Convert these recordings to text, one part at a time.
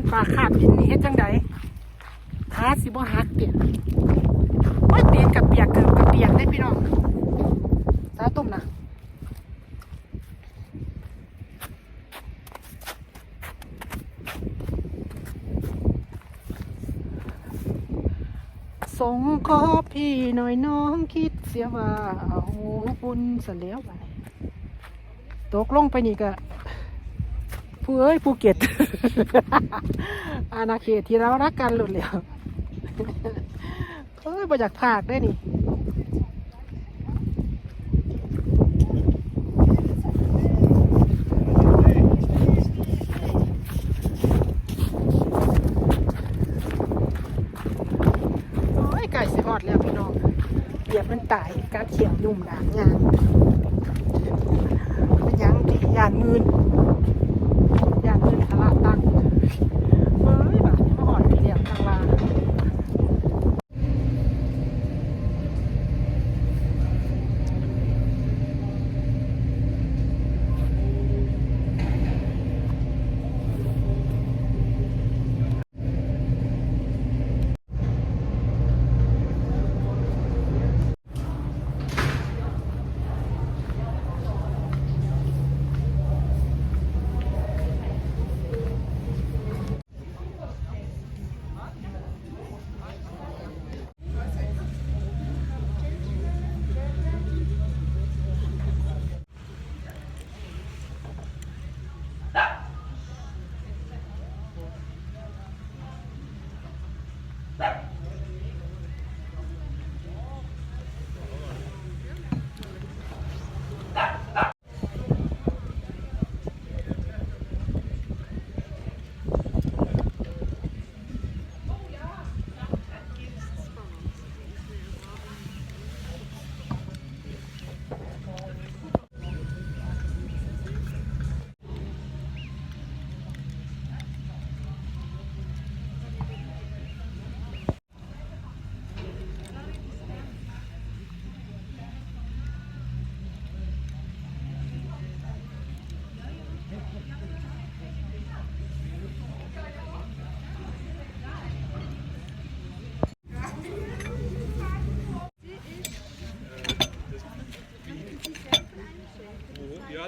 นปลาคาบหินนี่เฮ็ดจังไดขาสิบ่หักเปียโอ้ยตีนกับเปียกเกือบกับเปียกได้พี่น้องสาตุ่มนะส่งขอพี่หน่อยน้องคิดเสียว่าเอาบุญเสแล้วไปตกลงไปนี่ก็ ผู้เอ้ยภูเก็ตอาณาเขตที่เรารักกันหลุดแล้วเอ้ยมาจากภาคได้นี่โอ้ยไก่สิฮอดแล้วพี่น้องเหยียบมันตายการเขียวยุ่มด่างยางเป็นยังที่ยานมืน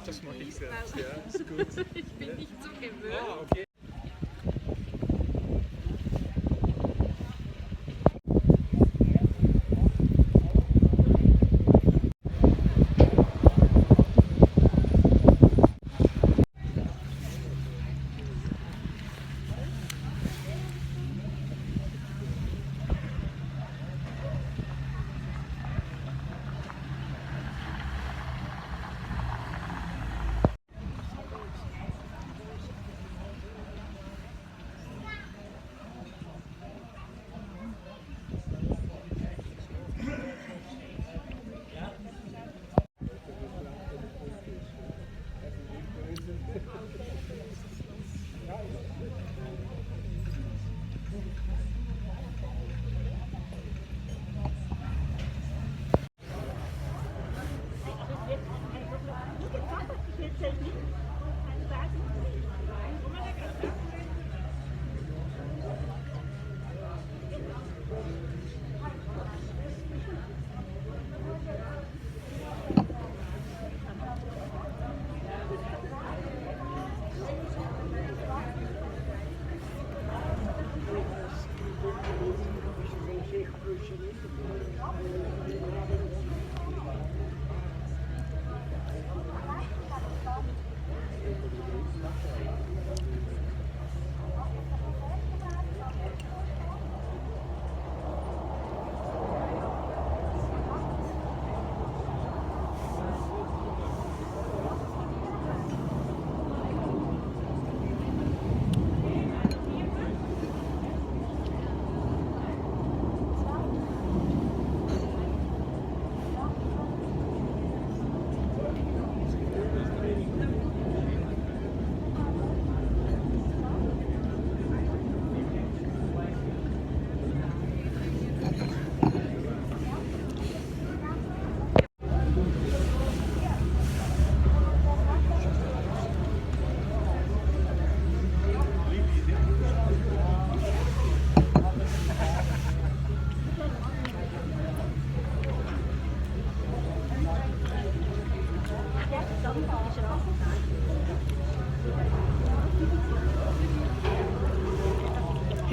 das mache ich selbst. Ja, ist gut. Ich bin nicht so gewöhnt. Ah, okay.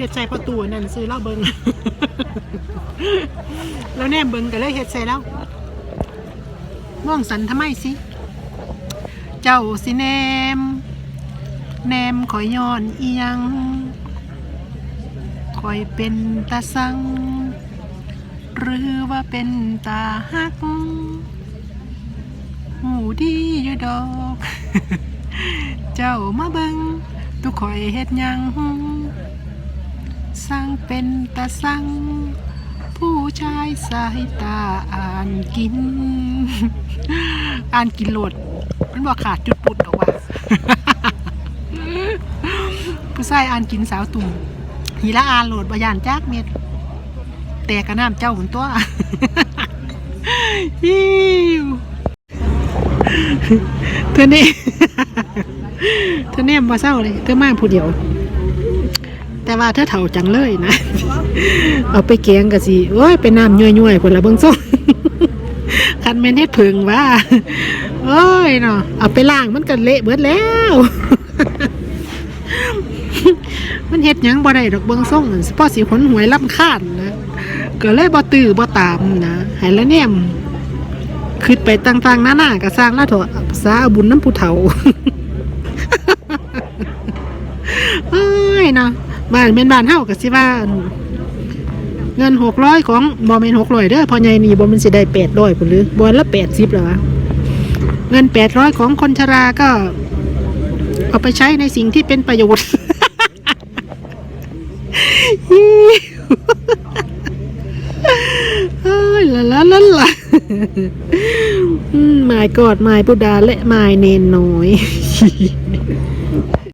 เฮ็ดใส่ประตูนั่นซื้อเล่าเบิง แล้วแน่เบิงก็เลยเฮ็ดใส่แล้วม่วงสันทำไมสิ เจ้าสิแนม แนมคอยย้อนอียังคอยเป็นตาสัง หรือว่าเป็นตาฮักหูดีอยู่ดอก เจ้ามาเบิงตุกคอยเฮ็ดยัง เป็นตาสัง ผู้ชายสายตาอ่านกิน อ่านกินโหลดมันบอกขาดจุดปุดออกว่าผู้ชายอ่านกินสาวตุ่มหีละอ่านโหลดบยานจากเม็ดแต่กระน้ำเจ้าหุ่นตัวฮิวเธอนี่เธอเนี่ยมาเศร้าเลยเธอมาผู้เดียว แต่ว่าเธอเถ่าจังเลยนะ เอาไปแกงกะสิโอ้ยเป็นน้ำย่อยๆคนละเบิ่งส่งคันแม่นเฮ็ดเพิงว่าโอ้ยเนาะเอาไปล้างมันก็เละเบิดแล้ว มันเฮ็ดหยังบ่ได้ดอกเบิ่งส่งนั่นสิพอสิขนหวยลำคาญนะก็เลยบ่ตื้อบ่ตามนะให้ละแนมคิดไปต่างๆหน้าๆก็สร้างแล้วเถอะสาบุญน้ำผู้เฒ่าเอ้ยเนาะ บ้านเป็นบ้านเฮาก็สิว่าเงินหกร้อยของบอมเป็นหกร้อยเด้อพอใหญ่นี่บอมันสิได้แปดร้อยผลหรือบอลละแปดสิบเหรอวะเงินแปดร้อยของคนชราก็ เอาไปใช้ในสิ่งที่เป็นประโยชน์เอ้ยละละละละหมายกอดหมายพุดาและหมายเนนน้อย